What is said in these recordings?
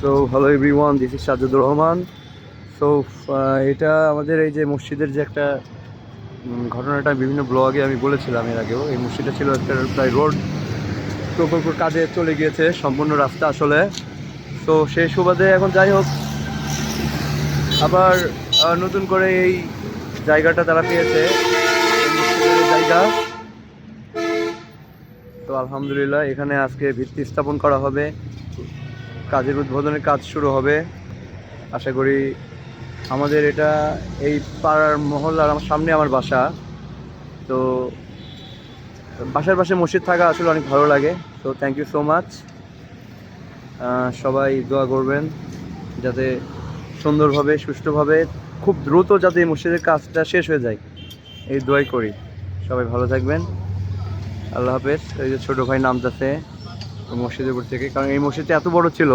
So hello everyone this is Sajudur Rahman so এটা আমাদের এই যে মসজিদের যে একটা ঘটনাটা বিভিন্ন ব্লগে আমি বলেছিলাম এর আগেও। এই মসজিদটা ছিল একটা প্রায় রোড প্রকল্পের কাজে চলে গিয়েছে, সম্পূর্ণ রাস্তা আসলে। তো সেই সুবাদে এখন যাই হোক, আবার নতুন করে এই জায়গাটা তারা পেয়েছে জায়গা। তো আলহামদুলিল্লাহ, এখানে আজকে ভিত্তি স্থাপন করা হবে। কাজের উদ্বোধনের কাজ শুরু হবে। আশা করি আমাদের এটা এই পাড়ার মহল্লার আমার সামনে আমার বাসা। তো বাসার পাশে মসজিদ থাকা আসলে অনেক ভালো লাগে। তো থ্যাংক ইউ সো মাচ সবাই দোয়া করবেন যাতে সুন্দরভাবে, সুষ্ঠুভাবে, খুব দ্রুত যাতে এই মসজিদের কাজটা শেষ হয়ে যায়। এই দোয়াই করি। সবাই ভালো থাকবেন। আল্লাহ হাফেজ। এই যে ছোটো ভাই নামতেছে। মসজিদের উপর থেকে। কারণ এই মসজিদটা এত বড় ছিল,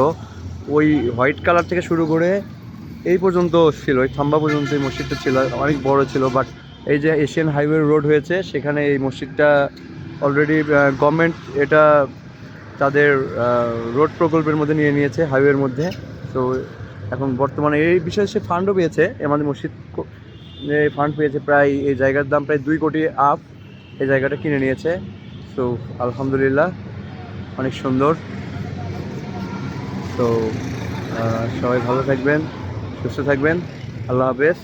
ওই হোয়াইট কালার থেকে শুরু করে এই পর্যন্ত ছিল ওই থাম্বা পর্যন্ত এই মসজিদটা ছিল, অনেক বড় ছিল। বাট এই যে এশিয়ান হাইওয়ে রোড হয়েছে, সেখানে এই মসজিদটা অলরেডি গভর্নমেন্ট এটা তাদের রোড প্রকল্পের মধ্যে নিয়ে নিয়েছে হাইওয়ের মধ্যে। তো এখন বর্তমানে এই বিষয়ে সে ফান্ডও পেয়েছে আমাদের মসজিদ ফান্ড পেয়েছে প্রায়, এই জায়গার দাম প্রায় দুই কোটি আপ এই জায়গাটা কিনে নিয়েছে। তো আলহামদুলিল্লাহ। অনেক সুন্দর। তো সবাই ভালো থাকবেন সুস্থ থাকবেন। আল্লাহ হাফেজ।